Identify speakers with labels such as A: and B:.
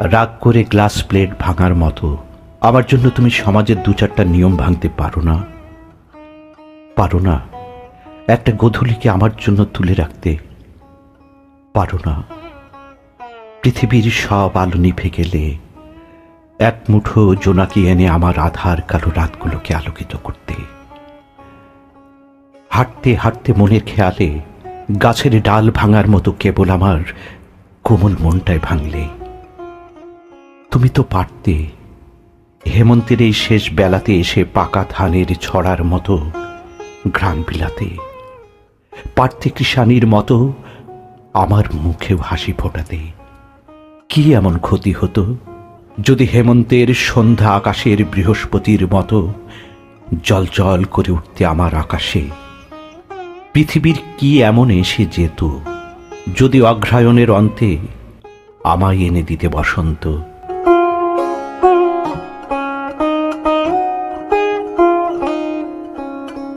A: রাগ করে glass plate ভাঙার মতো। আমার জন্য তুমি সমাজের দু চারটা নিয়ম ভাঙতে পারো না। পারো না। একটা গোধূলিকে আমার জন্য তুলে রাখতে পারো না। পৃথিবীর সব আলো নিভে গেলে এক মুঠো জোনাকি এনে আমার আধার কালো রাতগুলোকে আলোকিত করতে। হাঁটতে হাঁটতে মনের খেয়ালে গাছের ডাল ভাঙার মতো কেবল আমার কোমল মনটায় ভাঙলে। তুমি তো পারতে। হেমন্তের এই শেষ বেলাতে এসে পাকা ধানের ছড়ার মতো ঘ্রাণ বিলাতে। পারতে কৃষানির মতো আমার মুখেও হাসি ফোটাতে। কি এমন ক্ষতি হতো যদি হেমন্তের সন্ধ্যা আকাশের বৃহস্পতির মতো জল জল করে উঠতে আমার আকাশে? পৃথিবীর কি এমন এসে যেত যদি অগ্রায়ণের অন্তে আমায় এনে দিতে বসন্ত?